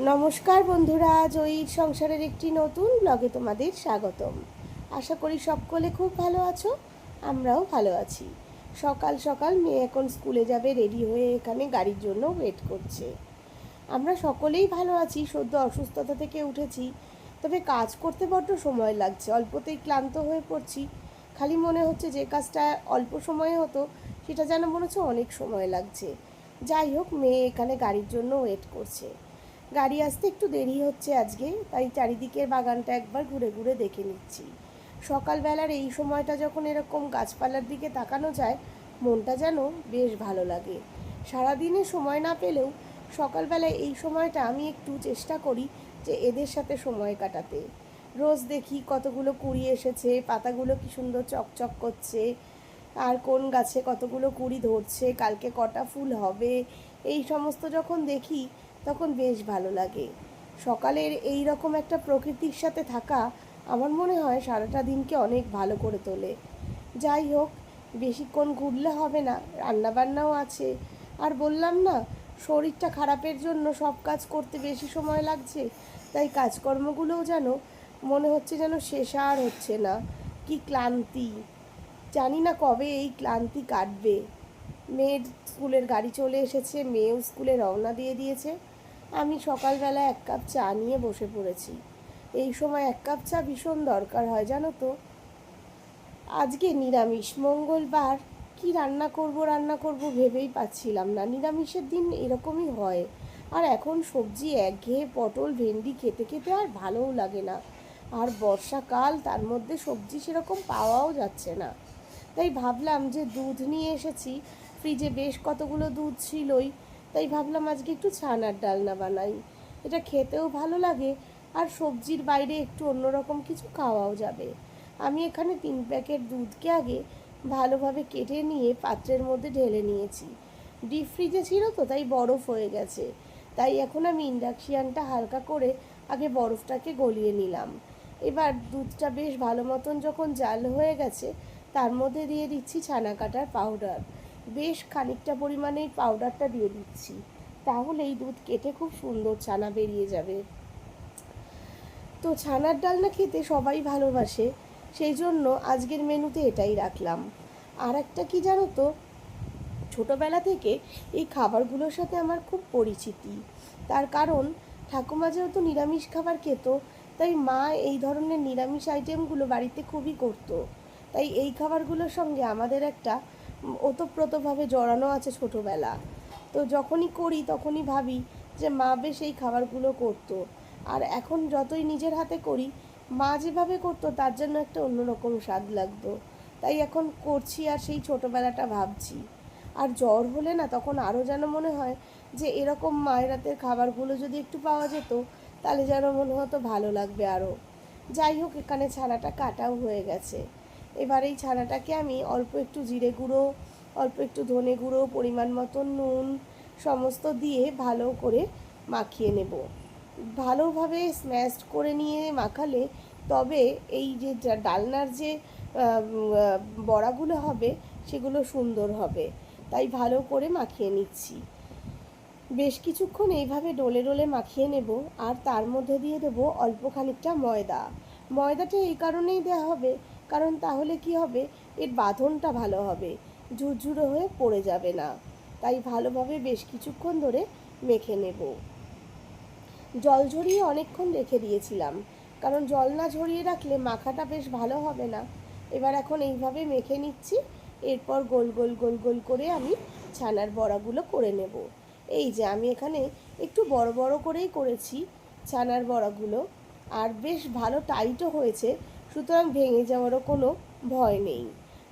নমস্কার বন্ধুরা, জয়ীর সংসারের একটি নতুন ব্লগে তোমাদের স্বাগতম। আশা করি সকলে খুব ভালো আছো, আমরাও ভালো আছি। সকাল সকাল মেয়ে এখন স্কুলে যাবে রেডি হয়ে এখানে গাড়ির জন্য ওয়েট করছে। আমরা সকলেই ভালো আছি, সদ্য অসুস্থতা থেকে উঠেছি, তবে কাজ করতে বড্ড সময় লাগছে, অল্পতেই ক্লান্ত হয়ে পড়ছি। খালি মনে হচ্ছে যে কাজটা অল্প সময়ে হতো, সেটা যেন মনে হচ্ছে অনেক সময় লাগছে। যাই হোক, মেয়ে এখানে গাড়ির জন্য ওয়েট করছে। গাড়ি আসতে একটু দেরি হচ্ছে আজকে, তাই চারিদিকের বাগানটা একবার ঘুরে ঘুরে দেখে নিচ্ছি। সকালবেলার এই সময়টা যখন এরকম গাছপালার দিকে তাকানো যায়, মনটা যেন বেশ ভালো লাগে। সারাদিনে সময় না পেলেও সকালবেলায় এই সময়টা আমি একটু চেষ্টা করি যে এদের সাথে সময় কাটাতে। রোজ দেখি কতগুলো কুড়ি এসেছে, পাতাগুলো কি সুন্দর চকচক করছে, আর কোন গাছে কতগুলো কুড়ি ধরছে, কালকে কটা ফুল হবে, এই সমস্ত যখন দেখি তখন বেশ ভালো লাগে। সকালের এই রকম একটা প্রকৃতির সাথে থাকা আমার মনে হয় সারাটা দিনকে অনেক ভালো করে তোলে। যাই হোক, বেশিক্ষণ ঘুরলে হবে না, রান্নাবান্নাও আছে। আর বললাম না, শরীরটা খারাপের জন্য সব কাজ করতে বেশি সময় লাগছে, তাই কাজকর্মগুলোও যেন মনে হচ্ছে যেন শেষ আর হচ্ছে না। কি ক্লান্তি। জানি না কবে এই ক্লান্তি কাটবে। মেয়ের স্কুলের গাড়ি চলে এসেছে, মেয়েও স্কুলে রওনা দিয়ে দিয়েছে। আমি সকালবেলা এক কাপ চা নিয়ে বসে পড়েছি। এই সময় এক কাপ চা ভীষণ দরকার হয়, জানো তো। আজকে নিরামিষ। মঙ্গলবার কি রান্না করব রান্না করব ভেবেই পাচ্ছিলাম না। নিরামিষের দিন এরকমই হয়। আর এখন সবজি একঘেয়ে পটল, ভেন্ডি খেতে খেতে আর ভালোও লাগে না। আর বর্ষাকাল, তার মধ্যে সবজি সেরকম পাওয়াও যাচ্ছে না। তাই ভাবলাম যে দুধ নিয়ে এসেছি। ফ্রিজে বেশ কতগুলো দুধ ছিলই। তাই ভাবলাম আজকে একটু ছানার ডালনা বানাই। এটা খেতেও ভালো লাগে আর সবজির বাইরে একটু অন্যরকম কিছু খাওয়াও যাবে। আমি এখানে তিন প্যাকেট দুধকে আগে ভালোভাবে কেটে নিয়ে পাত্রের মধ্যে ঢেলে নিয়েছি। ডিপ ফ্রিজে ছিল তো, তাই বরফ হয়ে গেছে। তাই এখন আমি ইন্ডাকশিয়ানটা হালকা করে আগে বরফটাকে গলিয়ে নিলাম। এবার দুধটা বেশ ভালো মতন যখন জাল হয়ে গেছে, তার মধ্যে দিয়ে দিচ্ছি ছানা কাটার পাউডার। বেশ খানিকটা পরিমাণে পাউডারটা দিয়ে দিচ্ছি। তাহলেই দুধ কেটে খুব সুন্দর ছানা বেরিয়ে যাবে। তো ছানার ডালনা খেতে সবাই ভালোবাসে, সেই জন্য আজকের মেনুতে এটাই রাখলাম। আর একটা কি জানো তো? ছোটোবেলা থেকে এই খাবারগুলোর সাথে আমার খুব পরিচিতি। তার কারণ, ঠাকুমা যেহেতু নিরামিষ খাবার খেত, তাই মা এই ধরনের নিরামিষ আইটেমগুলো বাড়িতে খুবই করতো। তাই এই খাবারগুলোর সঙ্গে আমাদের একটা ওতপ্রোতভাবে জড়ানো আছে ছোটোবেলা। তো যখনই করি, তখনই ভাবি যে মা বেশ এই খাবারগুলো করতো। আর এখন যতই নিজের হাতে করি, মা যেভাবে করতো, তার জন্য একটা অন্যরকম স্বাদ লাগতো। তাই এখন করছি আর সেই ছোটোবেলাটা ভাবছি। আর জ্বর হলে না, তখন আরও যেন মনে হয় যে এরকম মায়ের হাতের খাবারগুলো যদি একটু পাওয়া যেত, তাহলে যেন মনে হতো ভালো লাগবে আরও যাই হোক, এখানে ছানাটা কাটাও হয়ে গেছে। এবার এই ছানাটাকে আমি অল্প একটু জিরে গুঁড়ো, অল্প একটু ধনে গুঁড়ো, পরিমাণ মতো নুন সমস্ত দিয়ে ভালো করে মাখিয়ে নেব। ভালোভাবে স্ম্যাশড করে নিয়ে মাখালে তবে এই যে ডালনার যে বড়াগুলো হবে সেগুলো সুন্দর হবে। তাই ভালো করে মাখিয়ে নিচ্ছি। বেশ কিছুক্ষণ এইভাবে ডোলে ডোলে মাখিয়ে নেব আর তার মধ্যে দিয়ে দেব অল্প খানিকটা ময়দা। ময়দাটা এই কারণেই দেওয়া হবে কারণ তাহলে কি হবে? এর বাঁধনটা ভালো হবে। ঝুরঝুরো হয়ে পড়ে যাবে না। তাই ভালোভাবে বেশ কিছুক্ষণ ধরে মেখে নেব। জল ঝরিয়ে অনেকক্ষণ রেখে দিয়েছিলাম। কারণ জল না ঝরিয়ে রাখলে মাখাটা বেশ ভালো হবে না। এবার এখন এইভাবে মেখে নিচ্ছি। এরপর গোল গোল গোল গোল করে আমি ছানার বড়াগুলো করে নেব। এই যে আমি এখানে একটু বড় বড় করেই করেছি ছানার বড়াগুলো। আর বেশ ভালো টাইটও হয়েছে। সুতরাং ভেঙে যাওয়ারও কোনো ভয় নেই।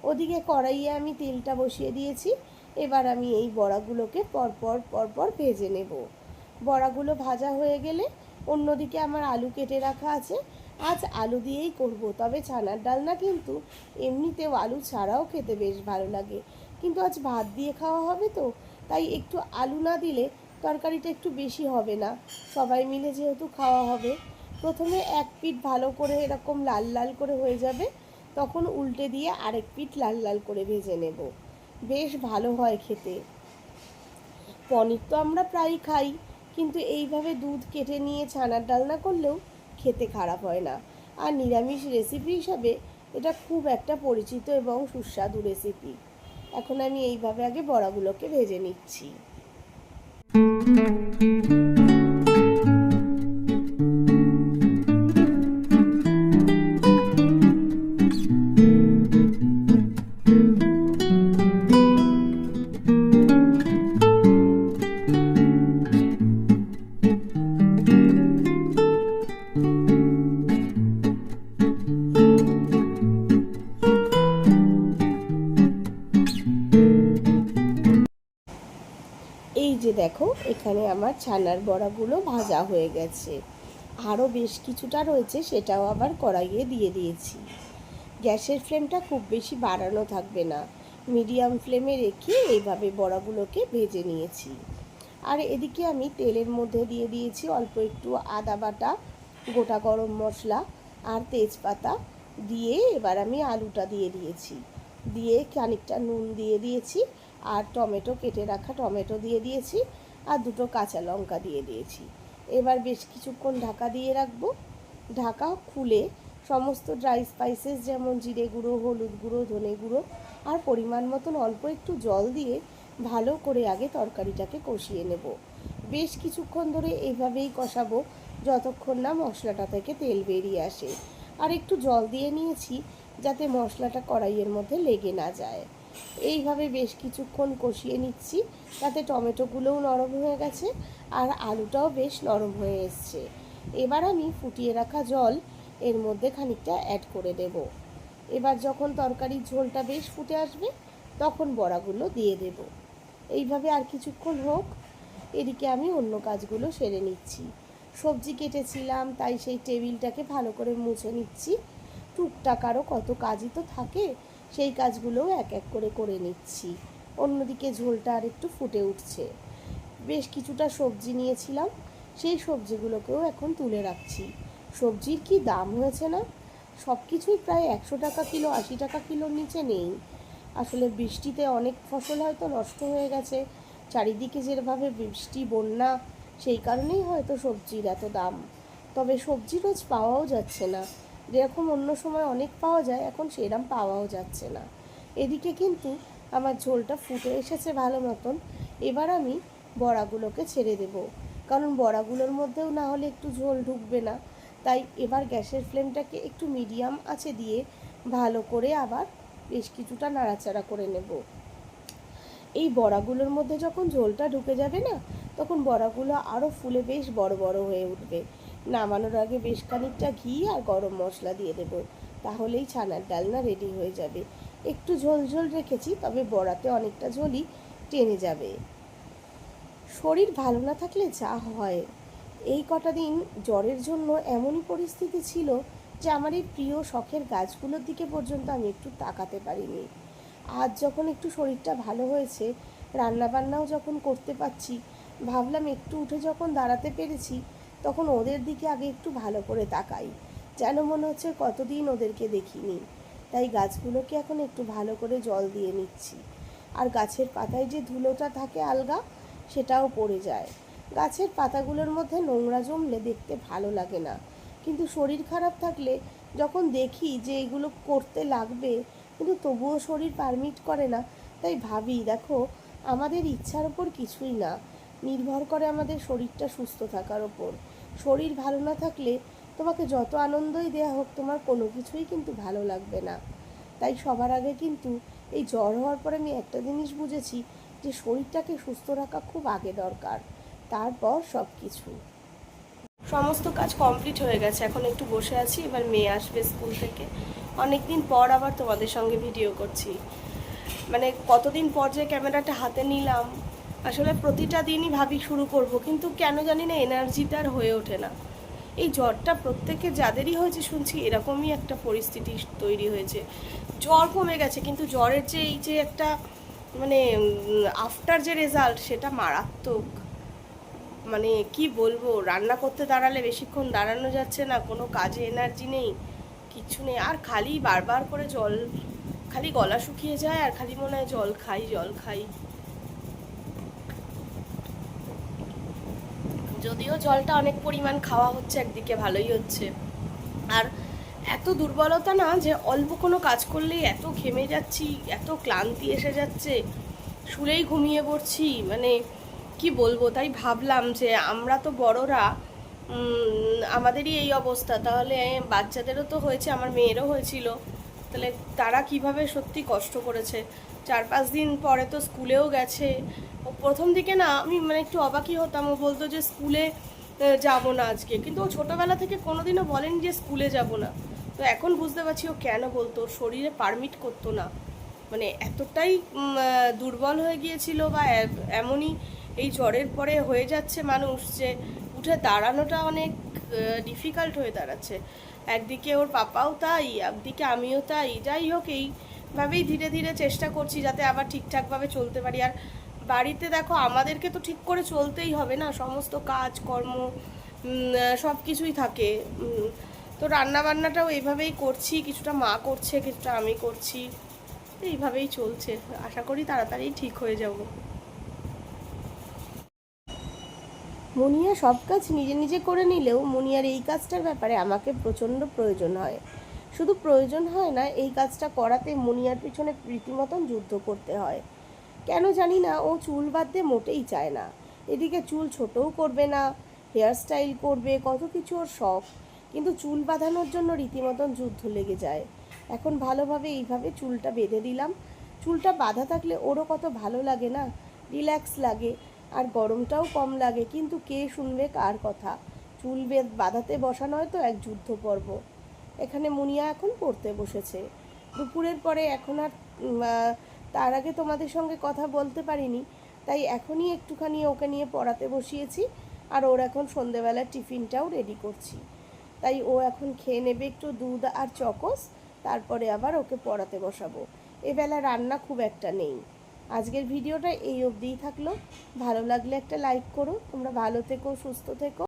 ওদিকে কড়াইয়ে আমি তেলটা বসিয়ে দিয়েছি। এবার আমি এই বড়াগুলোকে পরপর পরপর ভেজে নেব। বড়াগুলো ভাজা হয়ে গেলে অন্যদিকে আমার আলু কেটে রাখা আছে। আজ আলু দিয়েই করব, তবে ছানার ডালনা কিন্তু এমনিতেও আলু ছাড়াও খেতে বেশ ভালো লাগে। কিন্তু আজ ভাত দিয়ে খাওয়া হবে তো, তাই একটু আলু না দিলে তরকারিটা একটু বেশি হবে না। সবাই মিলে যেহেতু খাওয়া হবে প্রথমে এক পিঠ ভালো করে এরকম লাল লাল করে হয়ে যাবে, তখন উল্টে দিয়ে আরেক পিঠ লাল লাল করে ভেজে নেব। বেশ ভালো হয় খেতে। পনির তো আমরা প্রায়ই খাই, কিন্তু এইভাবে দুধ কেটে নিয়ে ছানার ডালনা করলেও খেতে খারাপ হয় না। আর নিরামিষ রেসিপি হিসাবে এটা খুব একটা পরিচিত এবং সুস্বাদু রেসিপি এখন আমি এইভাবে আগে বড়াগুলোকে ভেজে নিচ্ছি। আমার ছানার বড়াগুলো ভাজা হয়ে গেছে। আরও বেশ কিছুটা রয়েছে, সেটাও আবার কড়াইয়ে দিয়ে দিয়েছি। গ্যাসের ফ্লেমটা খুব বেশি বাড়ানো থাকবে না। মিডিয়াম ফ্লেমে রেখে এইভাবে বড়াগুলোকে ভেজে নিয়েছি। আর এদিকে আমি তেলের মধ্যে দিয়ে দিয়েছি অল্প একটু আদা বাটা, গোটা গরম মশলা আর তেজপাতা। দিয়ে এবার আমি আলুটা দিয়ে দিয়েছি। দিয়ে খানিকটা নুন দিয়ে দিয়েছি আর টমেটো, কেটে রাখা টমেটো দিয়ে দিয়েছি। আর দুটো কাঁচা লঙ্কা দিয়ে দিয়েছি। এবার বেশ কিছুক্ষণ ঢাকা দিয়ে রাখব। ঢাকা খুলে সমস্ত ড্রাই স্পাইসেস যেমন জিরে গুঁড়ো, হলুদ গুঁড়ো, ধনে গুঁড়ো আর পরিমাণ মতন অল্প একটু জল দিয়ে ভালো করে আগে তরকারিটাকে কষিয়ে নেব। বেশ কিছুক্ষণ ধরে এইভাবেই কষাবো যতক্ষণ না মশলাটা থেকে তেল বেরিয়ে আসে। আর একটু জল দিয়ে নিয়েছি যাতে মশলাটা কড়াইয়ের মধ্যে লেগে না যায়। এইভাবে বেশ কিছুক্ষণ কষিয়ে নিচ্ছি, তাতে টমেটোগুলোও নরম হয়ে গেছে আর আলুটাও বেশ নরম হয়ে এসছে। এবার আমি ফুটিয়ে রাখা জল এর মধ্যে খানিকটা অ্যাড করে দেব। এবার যখন তরকারির ঝোলটা বেশ ফুটে আসবে, তখন বড়াগুলো দিয়ে দেব। এইভাবে আর কিছুক্ষণ হোক, এদিকে আমি অন্য কাজগুলো সেরে নিচ্ছি। সবজি কেটেছিলাম, তাই সেই টেবিলটাকে ভালো করে মুছে নিচ্ছি। টুকটাক আরও কত কাজই তো থাকে সেই কাজগুলোও এক এক করে করে নিচ্ছি। অন্যদিকে ঝোলটা আর একটু ফুটে উঠছে। বেশ কিছুটা সবজি নিয়েছিলাম, সেই সবজিগুলোকেও এখন তুলে রাখছি। সবজির কি দাম হয়েছে না? সব কিছুই প্রায় একশো টাকা কিলো, আশি টাকা কিলোর নিচে নেই। আসলে বৃষ্টিতে অনেক ফসল হয়তো নষ্ট হয়ে গেছে। চারিদিকে যেভাবে বৃষ্টি, বন্যা, সেই কারণেই হয়তো সবজির এত দাম। তবে সবজি রোজ পাওয়াও যাচ্ছে না। যেরকম অন্য সময় অনেক পাওয়া যায়, এখন সেরম পাওয়াও যাচ্ছে না। এদিকে কিন্তু আমার ঝোলটা ফুটে এসেছে ভালো মতন। এবার আমি বড়াগুলোকে ছেড়ে দেব। কারণ বড়াগুলোর মধ্যেও না হলে একটু ঝোল ঢুকবে না। তাই এবার গ্যাসের ফ্লেমটাকে একটু মিডিয়াম আছে দিয়ে ভালো করে আবার বেশ কিছুটা নাড়াচাড়া করে নেব। এই বড়াগুলোর মধ্যে যখন ঝোলটা ঢুকে যাবে না, তখন বড়াগুলো আরও ফুলে বেশ বড় বড় হয়ে উঠবে। নামানোর আগে বেশ খানিকটা ঘি আর গরম মশলা দিয়ে দেবো। তাহলেই ছানার ডালনা রেডি হয়ে যাবে। একটু ঝোল ঝোল রেখেছি, তবে বড়াতে অনেকটা ঝোলই টেনে যাবে। শরীর ভালো না থাকলে যা হয়। এই কটা দিন জ্বরের জন্য এমনই পরিস্থিতি ছিল যে আমার এই প্রিয় শখের গাছগুলোর দিকে পর্যন্ত আমি একটু তাকাতে পারিনি। আজ যখন একটু শরীরটা ভালো হয়েছে, রান্নাবান্নাও যখন করতে পারছি, ভাবলাম একটু উঠে যখন দাঁড়াতে পেরেছি তখন ওদের দিকে আগে একটু ভালো করে তাকাই। যেন মনে হচ্ছে কতদিন ওদেরকে দেখিনি। তাই গাছগুলোকে এখন একটু ভালো করে জল দিয়ে নিচ্ছি। আর গাছের পাতায় যে ধুলোটা থাকে আলগা, সেটাও পড়ে যায়। গাছের পাতাগুলোর মধ্যে নোংরা জমলে দেখতে ভালো লাগে না। কিন্তু শরীর খারাপ থাকলে যখন দেখি যে এগুলো করতে লাগবে, কিন্তু তবুও শরীর পারমিট করে না, তাই ভাবি, দেখো, আমাদের ইচ্ছার ওপর কিছুই না। নির্ভর করে আমাদের শরীরটা সুস্থ থাকার ওপর। শরীর ভালো না থাকলে তোমাকে যত আনন্দই দেওয়া হোক, তোমার কোনো কিছুই কিন্তু ভালো লাগবে না। তাই সবার আগে কিন্তু এই জ্বর হওয়ার পরে আমি একটা জিনিস বুঝেছি যে শরীরটাকে সুস্থ রাখা খুব আগে দরকার, তারপর সব কিছু সমস্ত কাজ কমপ্লিট হয়ে গেছে, এখন একটু বসে আছি, এবার মেয়ে আসবে স্কুল থেকে। অনেক দিন পর আবার তোমাদের সঙ্গে ভিডিও করছি। মানে কতদিন পর যে ক্যামেরাটা হাতে নিলাম আসলে প্রতিটা দিনই ভাবি শুরু করব, কিন্তু কেন জানি না এনার্জিটা আর হয়ে ওঠে না। এই জ্বরটা প্রত্যেকে যাদেরই হয়েছে শুনছি এরকমই একটা পরিস্থিতি তৈরি হয়েছে। জ্বর কমে গেছে, কিন্তু জ্বরের যে এই যে একটা মানে আফটার যে রেজাল্ট সেটা মারাত্মক। মানে কি বলব, রান্না করতে দাঁড়ালে বেশিক্ষণ দাঁড়ানো যাচ্ছে না, কোনো কাজে এনার্জি নেই কিচ্ছু নেই, আর খালি বারবার করে জল, খালি গলা শুকিয়ে যায় আর খালি মনে হয় জল খাই জল খাই। যদিও জলটা অনেক পরিমাণ খাওয়া হচ্ছে একদিকে, ভালোই হচ্ছে। আর এত দুর্বলতা না যে অল্প কোনো কাজ করলেই এত ঘেমে যাচ্ছি, এত ক্লান্তি এসে যাচ্ছে, শুলেই ঘুমিয়ে পড়ছি মানে কি বলব, তাই ভাবলাম যে আমরা তো বড়রা আমাদেরই এই অবস্থা। তাহলে বাচ্চাদেরও তো হয়েছে, আমার মেয়েরও হয়েছিল। তাহলে তারা কীভাবে সত্যি কষ্ট করেছে? চার পাঁচ দিন পরে তো স্কুলেও গেছে। ও প্রথম দিকে না আমি মানে একটু অবাকই হতাম। ও বলতো যে স্কুলে যাব না আজকে। কিন্তু ও ছোটোবেলা থেকে কোনোদিনও বলেনি যে স্কুলে যাব না। তো এখন বুঝতে পারছি ও কেন বলতো? শরীরে পারমিট করতো না। মানে এতটাই দুর্বল হয়ে গিয়েছিল বা এমনই এই জ্বরের পরে হয়ে যাচ্ছে মানুষ যে উঠে দাঁড়ানোটা অনেক ডিফিকাল্ট হয়ে দাঁড়াচ্ছে। একদিকে ওর পাপাও তাই, একদিকে আমিও তাই। যাই হোক এইভাবেই ধীরে ধীরে চেষ্টা করছি যাতে আবার ঠিকঠাকভাবে চলতে পারি। আর বাড়িতে দেখো, আমাদেরকে তো ঠিক করে চলতেই হবে না। সমস্ত কাজ, কর্ম সব কিছুই থাকে। তো রান্না বান্নাটাও এইভাবেই করছি। কিছুটা মা করছে, কিছুটা আমি করছি। এইভাবেই চলছে। আশা করি তাড়াতাড়ি ঠিক হয়ে যাব। মুনিয়া সব কাজ নিজে নিজে করে নিলেও মুনিয়ার এই কাজটার ব্যাপারে আমাকে প্রচণ্ড প্রয়োজন হয়। শুধু প্রয়োজন হয় না, এই কাজটা করাতে মুনিয়ার পিছনে রীতিমতন যুদ্ধ করতে হয়। কেন জানি না, ও চুল বাঁধতে মোটেই চায় না। এদিকে চুল ছোটও করবে না হেয়ার স্টাইল করবে, কত কিছু ওর শখ। কিন্তু চুল বাঁধানোর জন্য রীতিমতন যুদ্ধ লেগে যায়। এখন ভালোভাবে এইভাবে চুলটা বেঁধে দিলাম। চুলটা বাঁধা থাকলে ওরও কত ভালো লাগে না, রিল্যাক্স লাগে, আর গরমটাও কম লাগে। কিন্তু কে শুনবে কার কথা? চুল বেদ বাঁধাতে বসানো হয় তো এক যুদ্ধ পর্ব এখানে মুনিয়া এখন পড়তে বসেছে। দুপুরের পরে এখন আর তার আগে তোমাদের সঙ্গে কথা বলতে পারিনি, তাই এখনই একটুখানি ওকে নিয়ে পড়াতে বসিয়েছি, আর ওর এখন সন্ধেবেলার টিফিনটাও রেডি করছি। তাই ও এখন খেয়ে নেবে একটু দুধ আর চকস, তারপরে আবার ওকে পড়াতে বসাবো। এবেলা রান্না খুব একটা নেই। আজকের ভিডিওটা এই অবধিই থাকল। ভালো লাগলে একটা লাইক করো। তোমরা ভালো থেকো, সুস্থ থেকো।